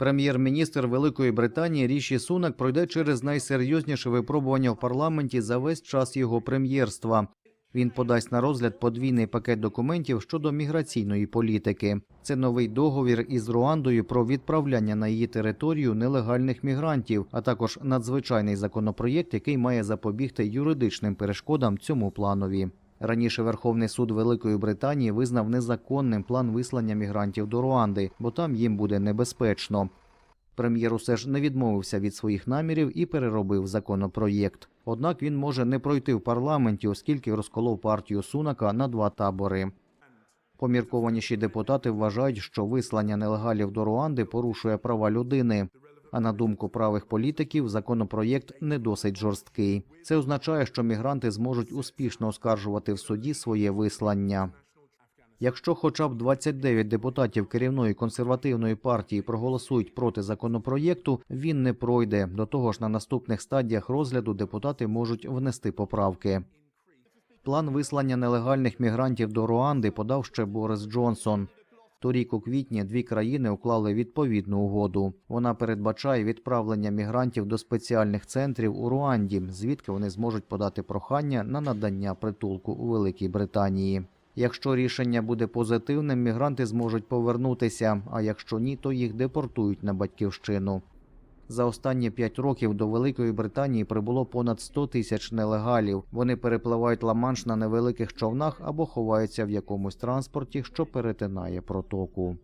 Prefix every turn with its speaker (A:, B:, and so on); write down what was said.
A: Прем'єр-міністр Великої Британії Ріші Сунак пройде через найсерйозніше випробування в парламенті за весь час його прем'єрства. Він подасть на розгляд подвійний пакет документів щодо міграційної політики. Це новий договір із Руандою про відправляння на її територію нелегальних мігрантів, а також надзвичайний законопроєкт, який має запобігти юридичним перешкодам цьому планові. Раніше Верховний суд Великої Британії визнав незаконним план вислання мігрантів до Руанди, бо там їм буде небезпечно. Прем'єр усе ж не відмовився від своїх намірів і переробив законопроєкт. Однак він може не пройти в парламенті, оскільки розколов партію Сунака на два табори. Поміркованіші депутати вважають, що вислання нелегалів до Руанди порушує права людини. А на думку правих політиків, законопроєкт не досить жорсткий. Це означає, що мігранти зможуть успішно оскаржувати в суді своє вислання. Якщо хоча б 29 депутатів керівної консервативної партії проголосують проти законопроєкту, він не пройде. До того ж, на наступних стадіях розгляду депутати можуть внести поправки. План вислання нелегальних мігрантів до Руанди подав ще Борис Джонсон. Торік у квітні дві країни уклали відповідну угоду. Вона передбачає відправлення мігрантів до спеціальних центрів у Руанді, звідки вони зможуть подати прохання на надання притулку у Великій Британії. Якщо рішення буде позитивним, мігранти зможуть повернутися, а якщо ні, то їх депортують на батьківщину. За останні п'ять років до Великої Британії прибуло понад 100 тисяч нелегалів. Вони перепливають Ла-Манш на невеликих човнах або ховаються в якомусь транспорті, що перетинає протоку.